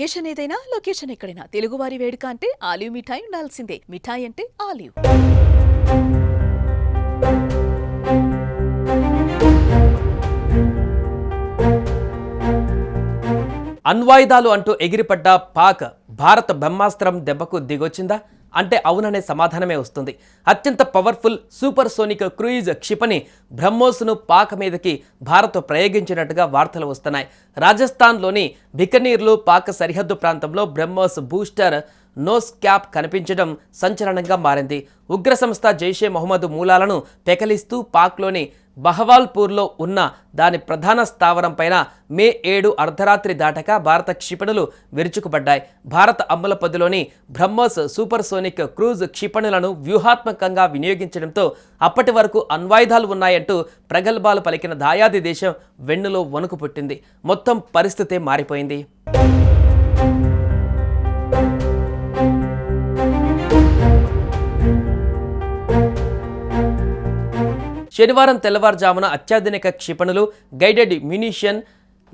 Occasion ఏదైనా location ఎక్కడైనా. తెలుగువారి వేడుక అంటే ఆలివ్ మిఠాయి ఉండాల్సిందే. మిఠాయి అంటే ఆలివ్. అణ్వాయుధాలు అంటూ ఎగిరిపడ్డ పాక్ భారత బ్రహ్మాస్త్రం దెబ్బకు దిగొచ్చిందా? అంటే అవుననే సమాధానమే వస్తుంది. అత్యంత పవర్ఫుల్ సూపర్ సోనిక్ క్రూయిజ్ క్షిపణి బ్రహ్మోస్ను పాక్ మీదకి భారత్ ప్రయోగించినట్టుగా వార్తలు వస్తున్నాయి. రాజస్థాన్లోని బికనీర్లు పాక్ సరిహద్దు ప్రాంతంలో బ్రహ్మోస్ బూస్టర్ నోస్ క్యాప్ కనిపించడం సంచలనంగా మారింది. ఉగ్ర సంస్థ జైషే మహమ్మద్ మూలాలను పెకలిస్తూ పాక్లోని బహవాల్పూర్లో ఉన్న దాని ప్రధాన స్థావరం పైన మే ఏడు అర్ధరాత్రి దాటక భారత క్షిపణులు విరుచుకుపడ్డాయి. భారత అమ్ముల పదిలోని బ్రహ్మోస్ సూపర్ సోనిక్ క్రూజ్ క్షిపణులను వ్యూహాత్మకంగా వినియోగించడంతో అప్పటి వరకు అణ్వాయుధాలు ఉన్నాయంటూ ప్రగల్భాలు పలికిన దాయాది దేశం వెన్నులో వణుకు పుట్టింది. మొత్తం పరిస్థితే మారిపోయింది. శనివారం తెల్లవారుజామున అత్యాధునిక క్షిపణులు గైడెడ్ మ్యూనిషియన్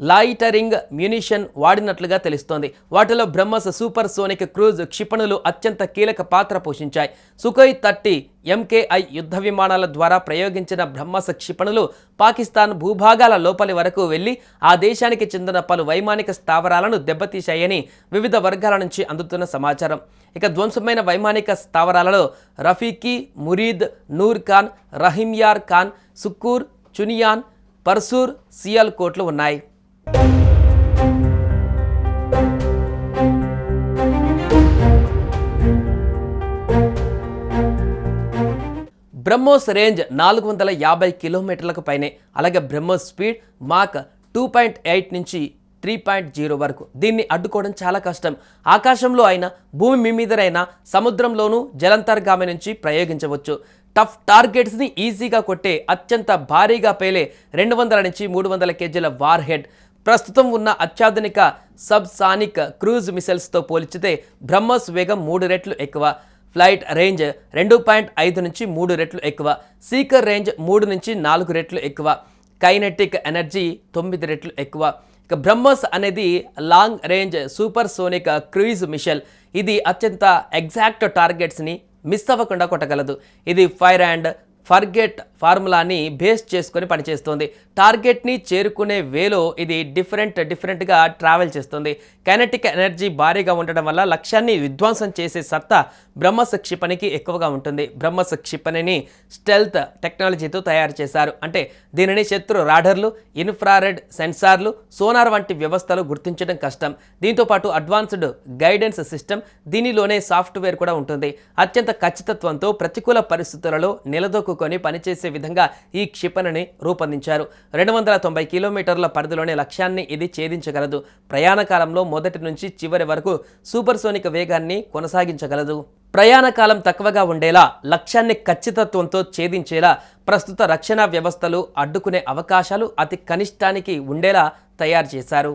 లాయిటరింగ్ మ్యూనిషన్ వాడినట్లుగా తెలుస్తోంది. వాటిలో బ్రహ్మస్ సూపర్ సోనిక్ క్రూజ్ క్షిపణులు అత్యంత కీలక పాత్ర పోషించాయి. సుఖోయ్ థర్టీ ఎంకేఐ యుద్ధ విమానాల ద్వారా ప్రయోగించిన బ్రహ్మస్ క్షిపణులు పాకిస్తాన్ భూభాగాల లోపలి వరకు వెళ్ళి ఆ దేశానికి చెందిన పలు వైమానిక స్థావరాలను దెబ్బతీశాయని వివిధ వర్గాల నుంచి అందుతున్న సమాచారం. ఇక ధ్వంసమైన వైమానిక స్థావరాలలో రఫీకీ మురీద్ నూర్ ఖాన్ రహీంయార్ ఖాన్ సుక్కూర్ చునియాన్ పర్సూర్ సియాల్ కోట్లు ఉన్నాయి. బ్రహ్మోస్ రేంజ్ నాలుగు వందల యాభై కిలోమీటర్లకు పైనే అలాగే BrahMos speed Mach two point eight నుంచి త్రీ పాయింట్ జీరో వరకు. దీన్ని అడ్డుకోవడం చాలా కష్టం. ఆకాశంలో అయినా భూమి మీ మీదనైనా సముద్రంలోనూ జలంతర్గామి నుంచి ప్రయోగించవచ్చు. టఫ్ టార్గెట్స్ని ఈజీగా కొట్టే అత్యంత భారీగా పేలే రెండు వందల నుంచి మూడు వందల కేజీల వార్ హెడ్. ప్రస్తుతం ఉన్న అత్యాధునిక సబ్ సానిక్ క్రూజ్ మిసైల్స్తో పోల్చితే బ్రహ్మోస్ వేగం మూడు రెట్లు ఎక్కువ ఫ్లైట్ రేంజ్ రెండు పాయింట్ ఐదు నుంచి మూడు రెట్లు ఎక్కువ సీకర్ రేంజ్ మూడు నుంచి నాలుగు రెట్లు ఎక్కువ కైనెటిక్ ఎనర్జీ తొమ్మిది రెట్లు ఎక్కువ. ఇక బ్రహ్మోస్ అనేది long range super sonic cruise missile. ఇది అత్యంత ఎగ్జాక్ట్ టార్గెట్స్ని మిస్ అవ్వకుండా కొట్టగలదు. ఇది ఫైర్ అండ్ ఫర్గెట్ ఫార్ములాని బేస్ చేసుకొని పనిచేస్తుంది. టార్గెట్ని చేరుకునే వేలో ఇది డిఫరెంట్ డిఫరెంట్గా ట్రావెల్ చేస్తుంది. కైనటిక్ ఎనర్జీ భారీగా ఉండడం వల్ల లక్ష్యాన్ని విధ్వంసం చేసే సత్తా బ్రహ్మస్ క్షిపణికి ఎక్కువగా ఉంటుంది. బ్రహ్మస్ క్షిపణిని స్టెల్త్ టెక్నాలజీతో తయారు చేశారు. అంటే దీనిని శత్రు రాడర్లు ఇన్ఫ్రారెడ్ సెన్సార్లు సోనార్ వంటి వ్యవస్థలు గుర్తించడం కష్టం. దీంతో పాటు అడ్వాన్స్డ్ గైడెన్స్ సిస్టమ్ దీనిలోనే సాఫ్ట్వేర్ కూడా ఉంటుంది. అత్యంత ఖచ్చితత్వంతో ప్రతికూల పరిస్థితులలో నిలదొక్కు నిలదొక్కుని పనిచేసే విధంగా ఈ క్షిపణిని రూపొందించారు. రెండు వందల తొంభై కిలోమీటర్ల పరిధిలోని లక్ష్యాన్ని ఇది ఛేదించగలదు. ప్రయాణ కాలంలో మొదటి నుంచి చివరి వరకు సూపర్సోనిక్ వేగాన్ని కొనసాగించగలదు. ప్రయాణ కాలం తక్కువగా ఉండేలా లక్ష్యాన్ని ఖచ్చితత్వంతో ఛేదించేలా ప్రస్తుత రక్షణ వ్యవస్థలు అడ్డుకునే అవకాశాలు అతి కనిష్టానికి ఉండేలా తయారు చేశారు.